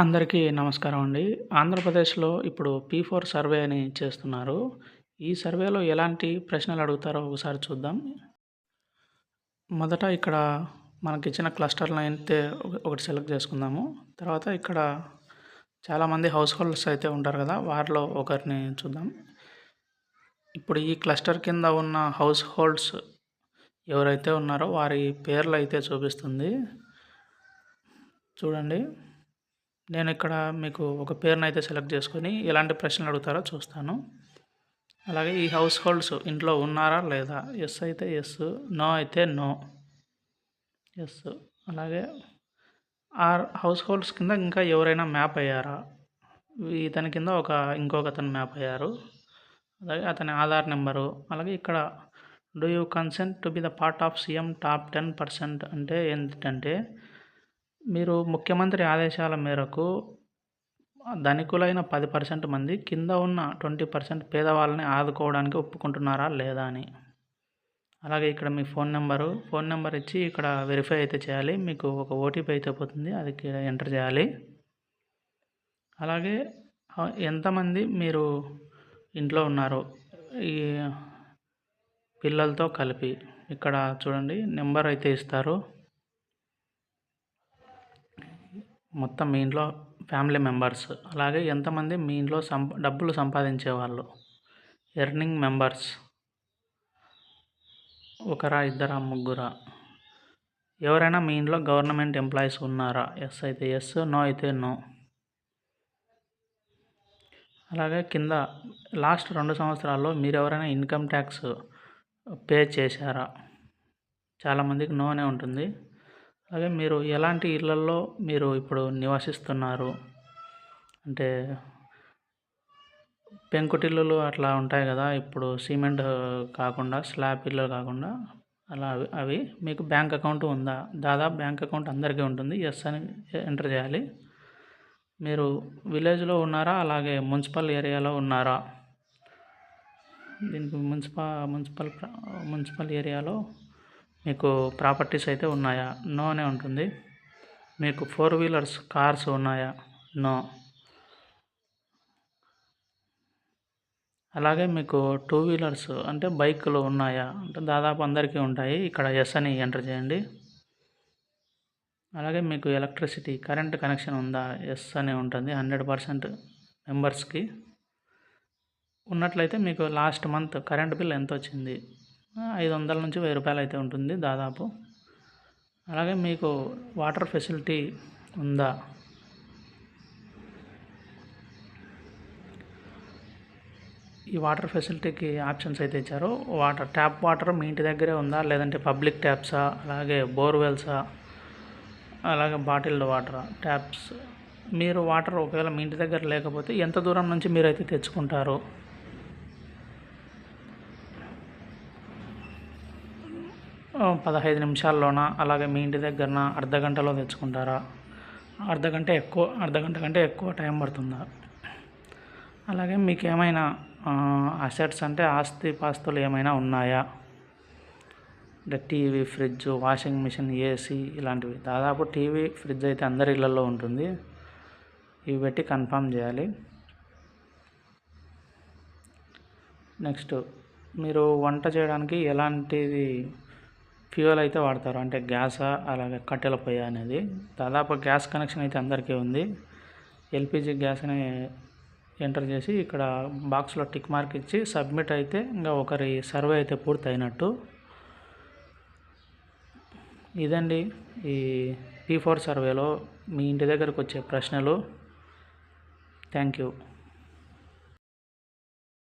అందరికీ నమస్కారం అండి. ఆంధ్రప్రదేశ్లో ఇప్పుడు పీ ఫోర్ సర్వే అని చేస్తున్నారు. ఈ సర్వేలో ఎలాంటి ప్రశ్నలు అడుగుతారో ఒకసారి చూద్దాం. మొదట ఇక్కడ మనకి ఇచ్చిన క్లస్టర్లను అయితే ఒకటి సెలెక్ట్ చేసుకుందాము. తర్వాత ఇక్కడ చాలామంది హౌస్ హోల్డ్స్ అయితే ఉంటారు కదా వారిలో ఒకరిని చూద్దాం. ఇప్పుడు ఈ క్లస్టర్ కింద ఉన్న హౌస్ హోల్డ్స్ ఎవరైతే ఉన్నారో వారి పేర్లు అయితే చూపిస్తుంది. చూడండి. నేను ఇక్కడ మీకు ఒక పేరును అయితే సెలెక్ట్ చేసుకొని ఎలాంటి ప్రశ్నలు అడుగుతారో చూస్తాను. అలాగే ఈ హౌస్ హోల్డ్స్ ఇంట్లో ఉన్నారా లేదా? ఎస్ అయితే ఎస్ నో అయితే నో. ఎస్. అలాగే ఆర్ హౌస్ హోల్డ్స్ కింద ఇంకా ఎవరైనా మ్యాప్ అయ్యారా? ఇతని కింద ఒక ఇంకొక అతను మ్యాప్ అయ్యారు. అలాగే అతని ఆధార్ నెంబరు. అలాగే ఇక్కడ do you consent to be the part of CM top ten percent అంటే ఏంటంటే మీరు ముఖ్యమంత్రి ఆదేశాల మేరకు ధనికులైన పది పర్సెంట్ మంది కింద ఉన్న ట్వంటీ పర్సెంట్ పేదవాళ్ళని ఆదుకోవడానికి ఒప్పుకుంటున్నారా లేదా అని. అలాగే ఇక్కడ మీ ఫోన్ నెంబరు ఫోన్ నెంబర్ ఇచ్చి ఇక్కడ వెరిఫై అయితే చేయాలి. మీకు ఒక ఓటీపీ అయితే పోతుంది అది ఎంటర్ చేయాలి. అలాగే ఎంతమంది మీరు ఇంట్లో ఉన్నారు ఈ పిల్లలతో కలిపి ఇక్కడ చూడండి నెంబర్ అయితే ఇస్తారు. మొత్తం మీ ఇంట్లో ఫ్యామిలీ మెంబర్స్. అలాగే ఎంతమంది మీ ఇంట్లో సంప డబ్బులు సంపాదించే వాళ్ళు ఎర్నింగ్ మెంబర్స్. ఒకరా ఇద్దరా ముగ్గురా? ఎవరైనా మీ ఇంట్లో గవర్నమెంట్ ఎంప్లాయీస్ ఉన్నారా? ఎస్ అయితే ఎస్ నో అయితే నో అలాగే కింద లాస్ట్ రెండు సంవత్సరాల్లో మీరు ఎవరైనా ఇన్కమ్ ట్యాక్స్ పే చేశారా? చాలామందికి నోనే ఉంటుంది. అలాగే మీరు ఎలాంటి ఇళ్ళల్లో మీరు ఇప్పుడు నివసిస్తున్నారు? అంటే పెంకుటిల్లులు అట్లా ఉంటాయి కదా ఇప్పుడు సిమెంట్ కాకుండా స్లాబ్ ఇల్లు కాకుండా అలా అవి అవి మీకు బ్యాంక్ అకౌంట్ ఉందా? దాదాపు బ్యాంక్ అకౌంట్ అందరికీ ఉంటుంది. ఎస్ అని ఎంటర్ చేయాలి. మీరు విలేజ్లో ఉన్నారా? అలాగే మున్సిపల్ ఏరియాలో ఉన్నారా? దీనికి మున్సిపల్ మున్సిపల్ మున్సిపల్ ఏరియాలో మీకు ప్రాపర్టీస్ అయితే ఉన్నాయా? నో అనే ఉంటుంది. మీకు ఫోర్ వీలర్స్ కార్స్ ఉన్నాయా? నో. అలాగే మీకు టూ వీలర్స్ అంటే బైకులు ఉన్నాయా? అంటే దాదాపు అందరికీ ఉంటాయి. ఇక్కడ ఎస్ అని ఎంటర్ చేయండి. అలాగే మీకు ఎలక్ట్రిసిటీ కరెంట్ కనెక్షన్ ఉందా? ఎస్ అని ఉంటుంది. హండ్రెడ్ పర్సెంట్ మెంబర్స్కి. ఉన్నట్లయితే మీకు లాస్ట్ మంత్ కరెంట్ బిల్ ఎంత వచ్చింది ఐదు వందల నుంచి వెయ్యి రూపాయలు అయితే ఉంటుంది దాదాపు. అలాగే మీకు వాటర్ ఫెసిలిటీ ఉందా? ఈ వాటర్ ఫెసిలిటీకి ఆప్షన్స్ అయితే ఇచ్చారు. వాటర్ ట్యాప్ వాటర్ మీ ఇంటి దగ్గరే ఉందా? లేదంటే పబ్లిక్ ట్యాప్సా? అలాగే బోర్వెల్సా? అలాగే బాటిల్డ్ వాటర్? ట్యాప్స్ మీరు వాటర్ ఒకవేళ మీ ఇంటి దగ్గర లేకపోతే ఎంత దూరం నుంచి మీరైతే తెచ్చుకుంటారు? పదహైదు నిమిషాల్లోన? అలాగే మీ ఇంటి దగ్గరన? అర్ధ గంటలో తెచ్చుకుంటారా? అర్ధ గంట ఎక్కువ అర్ధ గంట కంటే ఎక్కువ టైం పడుతుందా? అలాగే మీకు ఏమైనా అసెట్స్ అంటే ఆస్తి పాస్తులు ఏమైనా ఉన్నాయా? అంటే TV fridge washing machine AC ఇలాంటివి. దాదాపు టీవీ ఫ్రిడ్జ్ అయితే అందరి ఇళ్ళల్లో ఉంటుంది. ఇవి పెట్టి కన్ఫర్మ్ చేయాలి. నెక్స్ట్ మీరు వంట చేయడానికి ఎలాంటిది ఫ్యూయల్ అయితే వాడతారు. అంటే గ్యాసా అలాగే కట్టెల పొయ్యి అనేది. దాదాపు గ్యాస్ కనెక్షన్ అయితే అందరికీ ఉంది. ఎల్పిజి గ్యాస్ని ఎంటర్ చేసి ఇక్కడ బాక్స్లో టిక్ మార్క్ ఇచ్చి సబ్మిట్ అయితే ఇంకా ఒకరి సర్వే అయితే పూర్తి అయినట్టు ఇదండి ఈ పీ ఫోర్ సర్వేలో మీ ఇంటి దగ్గరకు వచ్చే ప్రశ్నలు. Thank you.